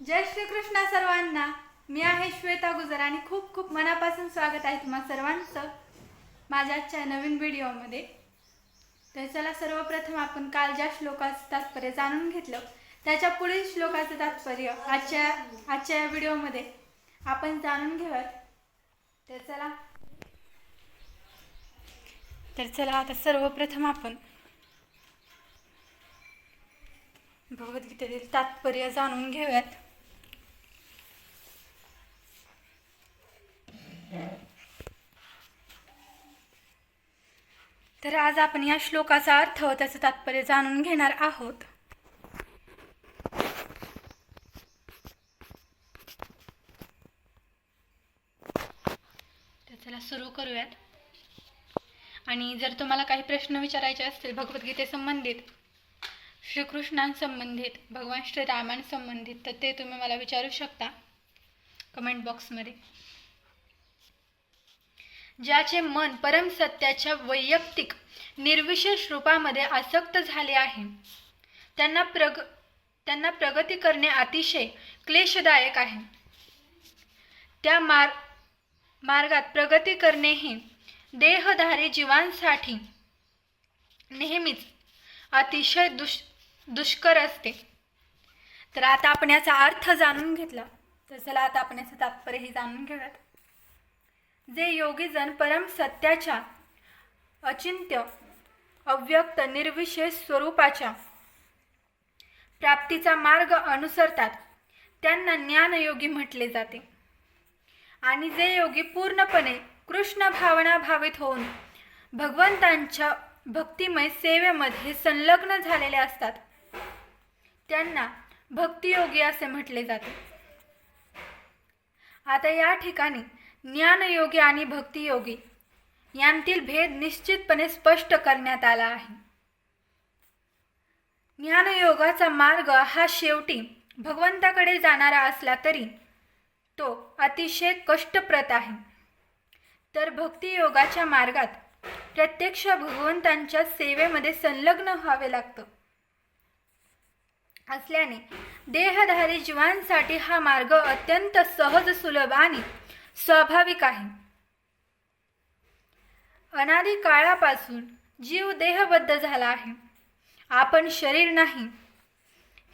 जय श्रीकृष्ण सर्वांना. मी आहे श्वेता गुजर आणि खूप खूप मनापासून स्वागत आहे तुम्हा सर्वांचं माझ्या आजच्या नवीन व्हिडिओमध्ये. तर चला सर्वप्रथम आपण काल ज्या श्लोकाचं तात्पर्य जाणून घेतलं त्याच्या पुढील श्लोकाचं तात्पर्य आजच्या आजच्या या व्हिडिओमध्ये आपण जाणून घेऊयात. तर चला. तर चला आता सर्वप्रथम आपण भगवद्गीतेतील तात्पर्य जाणून घेऊयात. तर आज आपण या श्लोकाचा अर्थ त्याचं तात्पर्य जाणून घेणार आहोत. तर चला सुरू करूयात. आणि जर तुम्हाला काही प्रश्न विचारायचे असतील भगवद्गीतेसंबंधित श्रीकृष्णांसंबंधित भगवान श्रीरामांसंबंधित तर ते तुम्ही मला विचारू शकता. कमेंट बॉक्समध्ये. ज्याचे मन परम सत्याच्या वैयक्तिक निर्विशेष रूपामध्ये आसक्त झाले आहे. त्यांना प्रग त्यांना प्रगती करणे अतिशय क्लेशदायक आहे. त्या मार मार्गात प्रगती करणे हे देहधारी जीवांसाठी नेहमीच अतिशय दुष दुष्कर असते. तर आता आपण याचा अर्थ जाणून घेतला. तर चला आता आपण याचं तात्पर्यही जाणून घेऊयात. जे योगीजन परम सत्याच्या अचिंत्य अव्यक्त निर्विशेष स्वरूपाच्या प्राप्तीचा मार्ग अनुसरतात. त्यांना ज्ञानयोगी म्हटले जाते. आणि जे योगी पूर्णपणे कृष्ण भावना भावित होऊन भगवंतांच्या भक्तिमय सेवेमध्ये संलग्न झालेले असतात त्यांना भक्तियोगी असे म्हटले जाते. आता या ठिकाणी ज्ञानयोगी आणि भक्तियोगी यांतील भेद निश्चितपणे स्पष्ट करण्यात आला आहे. ज्ञानयोगाचा मार्ग हा शेवटी भगवंताकडे जाणारा असला तरी तो अतिशय कष्टप्रत आहे. तर भक्तियोगाच्या मार्गात प्रत्यक्ष भगवंतांच्या सेवेमध्ये संलग्न व्हावे लागतं. असल्याने देहधारी जीवांसाठी हा मार्ग अत्यंत सहज सुलभ आणि स्वाभाविक आहे. अनादी काळापासून जीव देहबद्ध झाला आहे. आपण शरीर नाही.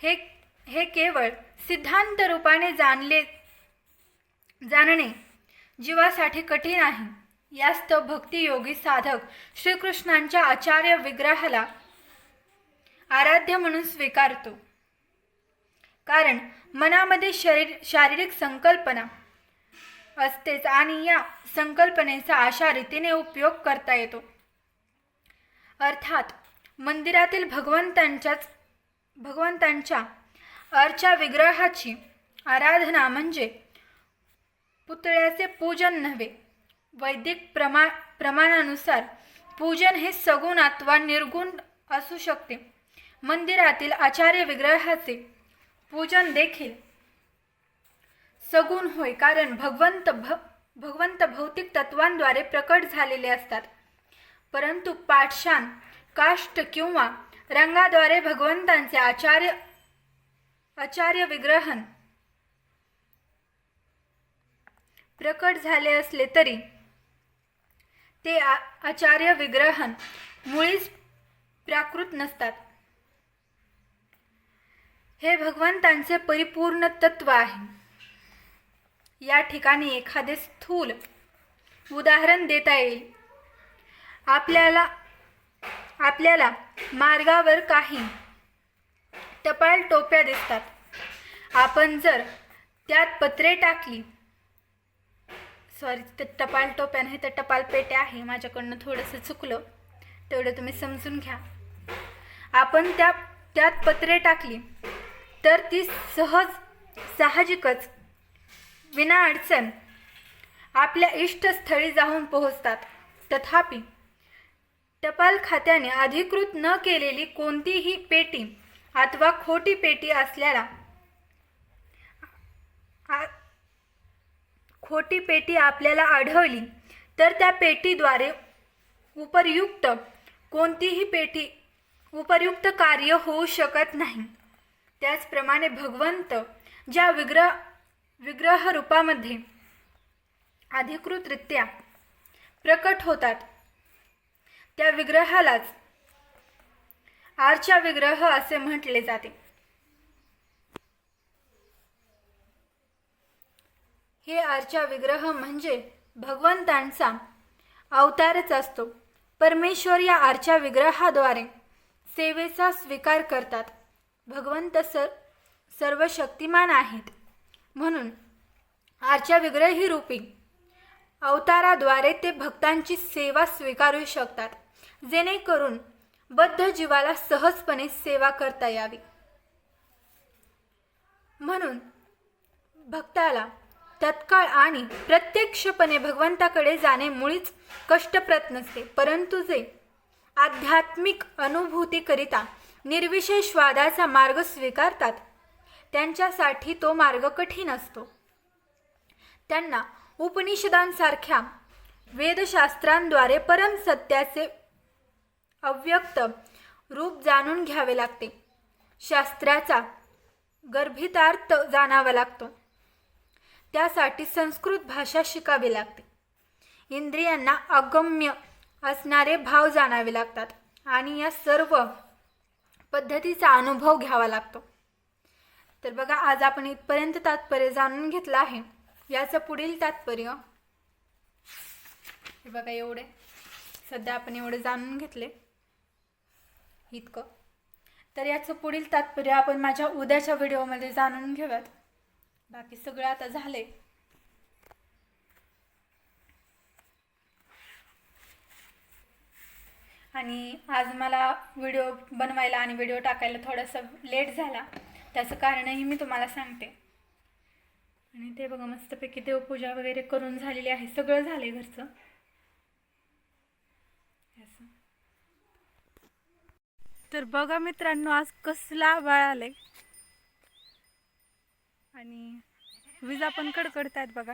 हे हे केवळ सिद्धांत रूपाने जाणले जाणणे जीवासाठी कठीण आहे. यास्तव भक्तियोगी साधक श्रीकृष्णांच्या आचार्य विग्रहाला आराध्य म्हणून स्वीकारतो. कारण मनामध्ये शरीर शारीरिक संकल्पना असतेच आणि या संकल्पनेचा अशा रीतीने उपयोग करता येतो. अर्थात मंदिरातील भगवंतांच्याच भगवंतांच्या अर्चा विग्रहाची आराधना म्हणजे पुतळ्याचे पूजन नव्हे वैदिक प्रमा प्रमाणानुसार पूजन हे सगुण अथवा निर्गुण असू शकते. मंदिरातील आचार्य विग्रहाचे पूजन देखील सगुण होय कारण भगवंत भ भगवंत भौतिक तत्वांद्वारे प्रकट झालेले असतात. परंतु पाठशान काष्ट किंवा रंगाद्वारे भगवंतांचे आचार्य आचार्य विग्रहण प्रकट झाले असले तरी ते आचार्य विग्रहण मुळीच प्राकृत नसतात. हे भगवंतांचे परिपूर्ण तत्व आहे. या ठिकाणी एखादे स्थूल उदाहरण देता येईल. आपल्याला आपल्याला मार्गावर काही टपाल टोप्या दिसतात. आपण जर त्यात पत्रे टाकली सॉरी तर टपाल टोप्या नाही तर टपाल पेट्या आहे माझ्याकडनं थोडंसं चुकलं तेवढं तुम्ही समजून घ्या. आपण त्या त्यात पत्रे टाकली तर ती सहज साहजिकच विना अडचण आपल्या इष्टस्थळी जाऊन पोहोचतात. तथापि टपाल खात्याने अधिकृत न केलेली कोणतीही पेटी अथवा खोटी पेटी असल्याला आ- खोटी पेटी आपल्याला आढळली तर त्या पेटीद्वारे उपयुक्त कोणतीही पेटी उपयुक्त कार्य होऊ शकत नाही. त्याचप्रमाणे भगवंत ज्या विग्रह विग्रह रूपामध्ये अधिकृतरित्या प्रकट होतात. त्या विग्रहालाच आरच्या विग्रह असे म्हटले जाते. हे आरच्या विग्रह म्हणजे भगवंतांचा अवतारच असतो. परमेश्वर या आरच्या विग्रहाद्वारे सेवेचा स्वीकार करतात. भगवंत सर सर्व शक्तिमान आहेत. म्हणून आरच्या विग्रही रूपी अवताराद्वारे ते भक्तांची सेवा स्वीकारू शकतात जेणेकरून बद्ध जीवाला सहजपणे सेवा करता यावी. म्हणून भक्ताला तत्काळ आणि प्रत्यक्षपणे भगवंताकडे जाणे मुळीच कष्टप्रत नसते परंतु जे आध्यात्मिक अनुभूतीकरिता निर्विशेषवादाचा मार्ग स्वीकारतात त्यांच्यासाठी तो मार्ग कठीण असतो. त्यांना उपनिषदांसारख्या वेदशास्त्रांद्वारे परम सत्याचे अव्यक्त रूप जाणून घ्यावे लागते. शास्त्राचा गर्भितार्थ जाणावा लागतो. त्यासाठी संस्कृत भाषा शिकावी लागते. इंद्रियांना अगम्य असणारे भाव जाणावे लागतात आणि या सर्व पद्धतीचा अनुभव घ्यावा लागतो. तर बघा आज आपण इथपर्यंत तात्पर्य जाणून घेतलं आहे. याचं पुढील तात्पर्य हे बघा एवढे. सध्या आपण एवढे जाणून घेतले. इतकं. तर याचं पुढील तात्पर्य आपण माझ्या उद्याच्या व्हिडिओमध्ये जाणून घेऊयात. बाकी सगळं आता झाले आणि आज मला व्हिडिओ बनवायला आणि व्हिडिओ टाकायला थोडासा लेट झाला. त्याचं कारणही मी तुम्हाला सांगते. आणि ते बघा मस्तपैकी देवपूजा वगैरे करून झालेली आहे. सगळं झालं आहे घरचं तर बघा मित्रांनो आज कसला आभाळ आलाय. आणि विजा पण कडकडत आहेत बघा.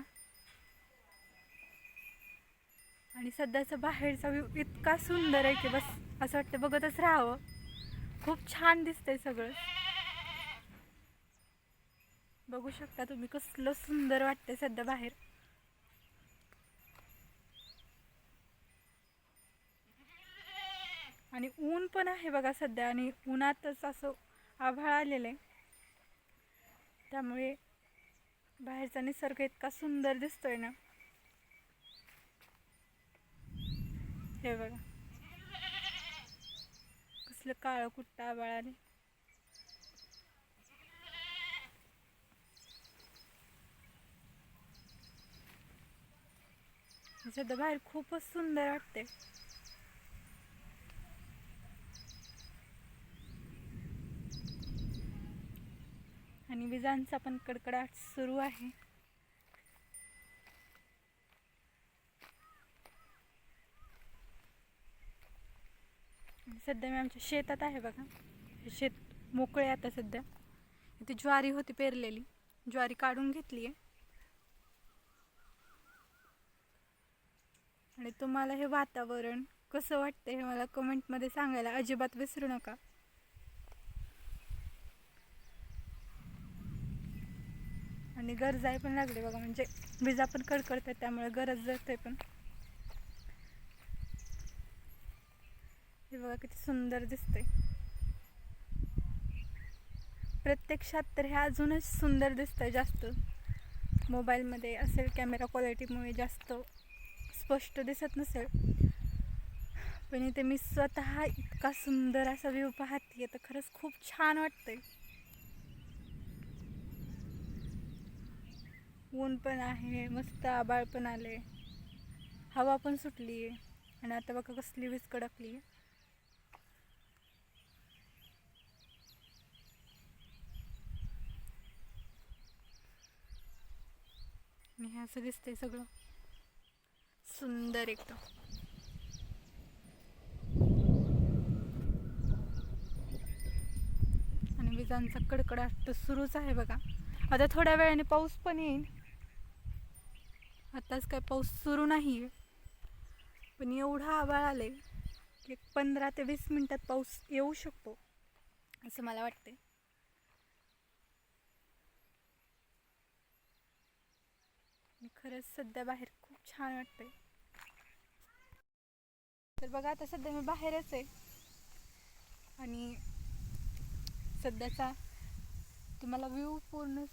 आणि सध्याचा बाहेरचा व्ह्यू इतका सुंदर आहे की बस असं वाटतं बघतच राहावं. खूप छान दिसतंय सगळं. बघू शकता तुम्ही कसलं सुंदर वाटतंय सध्या बाहेर. आणि ऊन पण आहे बघा सध्या आणि उन्हातच असं आभाळ आलेलं आहे. त्यामुळे बाहेरचा निसर्ग इतका सुंदर दिसतोय ना. हे बघा. कसलं काळं कुट्टा आभाळ आले म्हणजे सध्या बाहेर खूपच सुंदर वाटते आणि विजांचा पण कडकडाट सुरू आहे. सध्या मी आमच्या शेतात आहे बघा. हे शेत मोकळे आता सध्या. इथे ज्वारी होती पेरलेली. ज्वारी काढून घेतली आहे आणि तुम्हाला हे वातावरण कसं वाटतं हे मला कमेंटमध्ये सांगायला अजिबात विसरू नका. आणि गरजाय पण लागली बघा म्हणजे विजा पण कडकडतात त्यामुळे गरज जाते पण. हे बघा किती सुंदर दिसतंय. प्रत्यक्षात तर हे अजूनच सुंदर दिसतंय जास्त. मोबाईलमध्ये असेल कॅमेरा क्वालिटीमुळे जास्त. स्पष्ट दिसत नसेल. पण इथे मी स्वतः इतका सुंदर असा व्ह्यू पाहते तर खरंच खूप छान वाटतंय. ऊन पण आहे मस्त आबाळ पण आले हवा पण सुटली आहे आणि आता बघा कसली वीज कडकली आहे मी हे असं दिसतंय सगळं. सुंदर एकदम. आणि विजांचा कडकडाट तर सुरूच आहे बघा. आता थोड्या वेळाने पाऊस पण येईल. आताच काय पाऊस सुरू नाही. आहे पण एवढा आभाळ आले की पंधरा ते वीस मिनिटात पाऊस येऊ शकतो असं मला वाटते खरंच सध्या बाहेर खूप छान वाटतंय. तर बघा आता सध्या मी बाहेरच आहे. आणि सध्याचा तुम्हाला व्ह्यू पूर्ण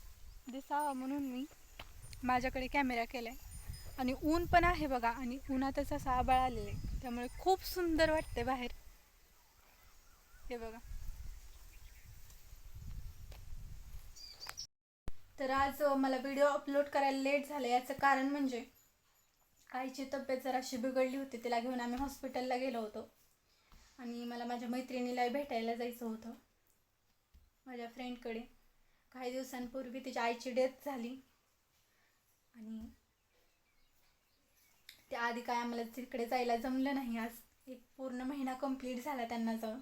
दिसावा म्हणून मी माझ्याकडे कॅमेरा केला आहे आणि ऊन पण आहे बघा आणि उन्हातच असा आबाळ आलेलं आहे. त्यामुळे खूप सुंदर वाटते बाहेर. हे बघा. तर आज मला व्हिडिओ अपलोड करायला लेट झालं. याचं कारण म्हणजे आईची तब्येत जराशी बिघडली होती तिला घेऊन आम्ही हॉस्पिटलला गेलो होतो. आणि मला माझ्या मैत्रिणीला भेटायला जायचं होतं माझ्या फ्रेंडकडे काही दिवसांपूर्वी तिच्या आईची डेथ झाली. आणि त्याआधी काय आम्हाला तिकडे जायला जमलं नाही आज एक पूर्ण महिना कंप्लीट झाला त्यांना जाऊन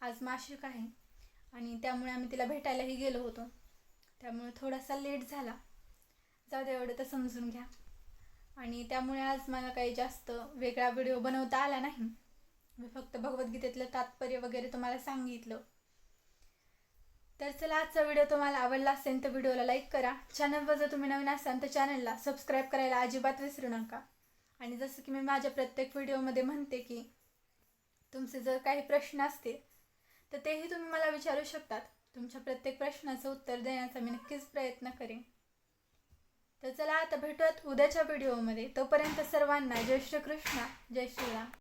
आज मासिक आहे आणि त्यामुळे आम्ही तिला भेटायलाही गेलो होतो. त्यामुळे थोडासा लेट झाला. जाऊ दे एवढं तर समजून घ्या. आणि त्यामुळे आज मला काही जास्त वेगळा व्हिडिओ बनवता आला नाही. मी फक्त भगवद्गीतेतलं तात्पर्य वगैरे तुम्हाला सांगितलं. तर चला आजचा व्हिडिओ तुम्हाला आवडला असेल तर व्हिडिओला लाईक करा. चॅनलवर जर तुम्ही नवीन असाल तर चॅनलला सबस्क्राईब करायला अजिबात विसरू नका. आणि जसं की मी माझ्या प्रत्येक व्हिडिओमध्ये म्हणते की तुमचे जर काही प्रश्न असतील तर तेही तुम्ही मला विचारू शकतात. तुमच्या प्रत्येक प्रश्नाचं उत्तर देण्याचा मी नक्कीच प्रयत्न करेन. तर चला आता भेटूयात उद्याच्या व्हिडिओमध्ये. तोपर्यंत सर्वांना जय श्रीकृष्ण जय श्रीराम.